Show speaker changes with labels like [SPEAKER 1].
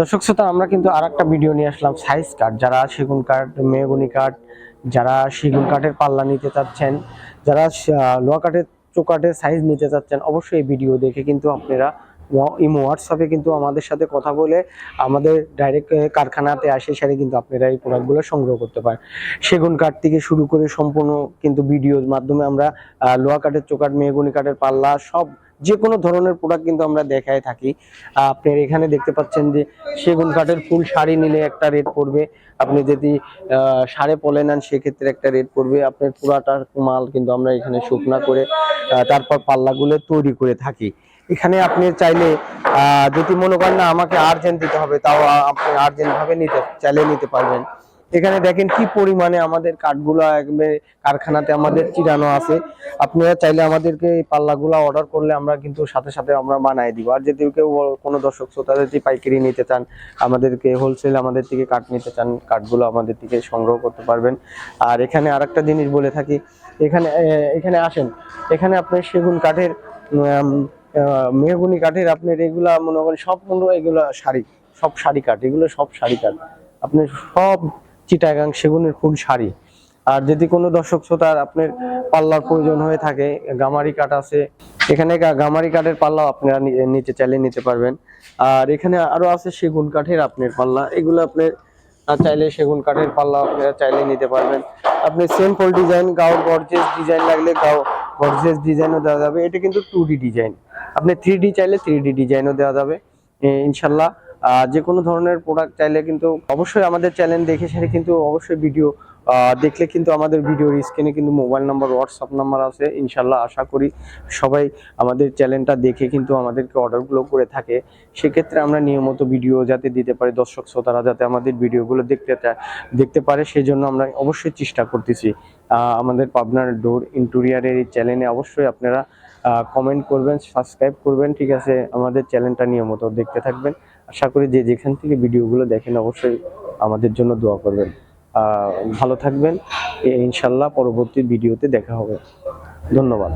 [SPEAKER 1] দর্শক শ্রোতা, আমরা কিন্তু আর একটা ভিডিও নিয়ে আসলাম সাইজ কাঠ যারা সেগুন কাঠ মেহগুনি কাঠ যারা সেগুন কাঠের পাল্লা নিতে চাচ্ছেন, যারা লোহা কাঠের চোকাঠের সাইজ নিতে চাচ্ছেন, অবশ্যই এই ভিডিও দেখে কিন্তু আপনারা ইমো হোয়াটসঅ্যাপে কিন্তু আমাদের সাথে কথা বলে আমাদের ডাইরেক্ট কারখানাতে আসে, সেখানে কিন্তু আপনারা এই প্রোডাক্টগুলো সংগ্রহ করতে পারেন। সেগুন কাঠ থেকে শুরু করে সম্পূর্ণ কিন্তু ভিডিওর মাধ্যমে আমরা লোহা কাঠের চোকাঠ মেহগুনি কাঠের পাল্লা সব যে কোনো ধরনের প্রোডাক্ট কিন্তু আমরা দেখায় থাকি। আপনার এখানে দেখতে পাচ্ছেন যে সেগুন কাঠের ফুল শাড়ি নিলে একটা রেট পড়বে। আপনি যদি সাড়ে পলে নেন, সেক্ষেত্রে একটা রেট পড়বে। আপনার পুরাটার মাল কিন্তু আমরা এখানে শুকনা করে তারপর পাল্লাগুলো তৈরি করে থাকি। এখানে আপনি চাইলে যদি মনে করেন না আমাকে আর্জেন্ট দিতে হবে, তাও আপনি আর্জেন্ট ভাবে নিতে, চাইলে নিতে পারবেন। এখানে দেখেন কি পরিমাণে আমাদের কাঠগুলো কারখানাতে আমাদের চিরানো আছে। আপনারা চাইলে আমাদেরকে এই পাল্লাগুলো অর্ডার করলে আমরা কিন্তু সাথে সাথে আমরা বানাই দিব। আর যদি কেউ কোনো দর্শক শ্রোতা যদি পাইকারি নিতে চান, আমাদেরকে হোলসেল আমাদের থেকে কাঠ নিতে চান, কাঠগুলো আমাদের থেকে সংগ্রহ করতে পারবেন। আর এখানে আরেকটা জিনিস বলে থাকি, এখানে এখানে আসেন। এখানে আপনার সেগুন কাঠের মেহগুনি কাঠের আপনার এগুলা মনে করেন সব এগুলো শাড়ি, সব শাড়ি কাঠ, এগুলো সব শাড়ি কাঠ। আপনি সব চিটাগাং সেগুনের ফুল শাড়ি। আর যদি কোনো দর্শক শ্রোতার আপনার পাল্লার প্রয়োজন হয়ে থাকে গামারি কাঠ আছে এখানে গামারি কাঠের পাল্লাও আপনারা নিতে চাইলে নিতে পারবেন। আর এখানে আরও আছে সেগুন কাঠের আপনার পাল্লা এগুলো আপনি আহ, চাইলে সেগুন কাঠের পাল্লা আপনারা চাইলে নিতে পারবেন। আপনি সিম্পল ডিজাইন গাও গর্জেস ডিজাইন লাগলে গাও গর্জেস ডিজাইনও দেওয়া যাবে। এটা কিন্তু টু ডিজাইন আপনি থ্রি চাইলে থ্রি ডিজাইনও দেওয়া যাবে। ইনশাল্লাহ যে কোনো ধরনের প্রোডাক্ট চাইলে কিন্তু অবশ্যই আমাদের চ্যানেল দেখে সেটা কিন্তু অবশ্যই ভিডিও দেখলে কিন্তু আমাদের ভিডিওর স্ক্রিনে কিন্তু মোবাইল নাম্বার হোয়াটসঅ্যাপ নাম্বার আছে, ইনশাল্লাহ আশা করি সবাই আমাদের চ্যানেলটা দেখে কিন্তু আমাদেরকে অর্ডারগুলো করে থাকে। সেক্ষেত্রে আমরা নিয়মিত ভিডিও যাতে দিতে পারি, দর্শক শ্রোতারা যাতে আমাদের ভিডিওগুলো দেখতে দেখতে পারে সেই জন্য আমরা অবশ্যই চেষ্টা করতেছি। আমাদের পাবনার ডোর ইন্টেরিয়ারের এই চ্যানেলে অবশ্যই আপনারা কমেন্ট করবেন সাবস্ক্রাইব করবেন, ঠিক আছে? আমাদের চ্যানেলটা নিয়মিত দেখতে থাকবেন। আশা করি যে যেখান থেকে ভিডিওগুলো দেখেন, অবশ্যই আমাদের জন্য দোয়া করবেন। ভালো থাকবেন। ইনশাল্লাহ পরবর্তী ভিডিওতে দেখা হবে। ধন্যবাদ।